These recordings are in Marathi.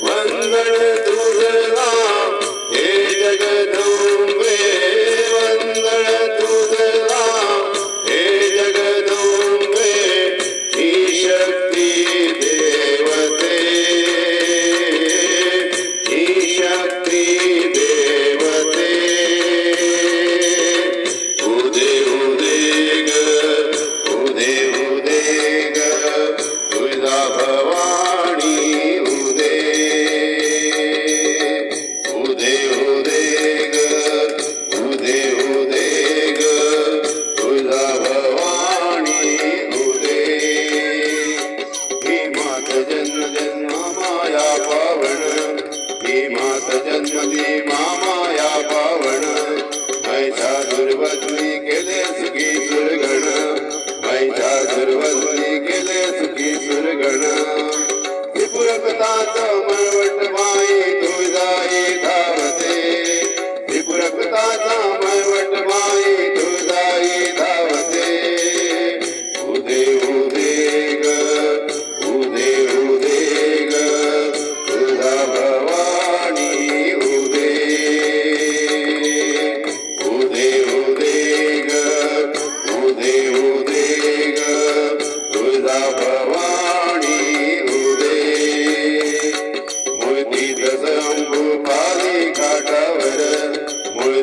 வந்தன துகரா पावण. ही मात जन्मती मामाया पावण. मैसा दुर्वद्वी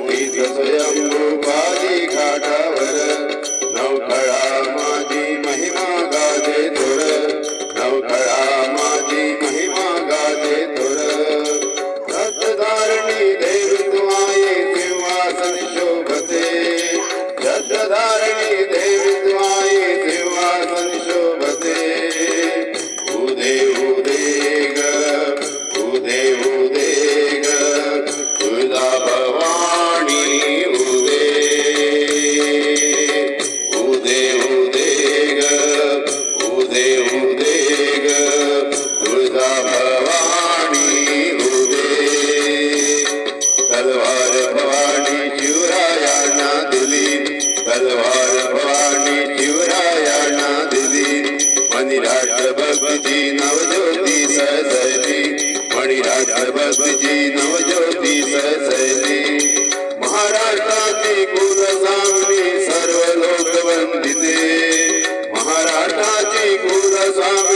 गोपी दशयंबु बाली घाटा तलवार भवानी शिवरायांना दिली. तलवार भवानी शिवरायांना दिली. मणिराठ भक्तीची नवज्योती सजली. मणिराठ भक्तीची नवज्योती सजली. महाराष्ट्राची कुलस्वामी सर्व लोक वंदिते महाराष्ट्राची कुलस्वामी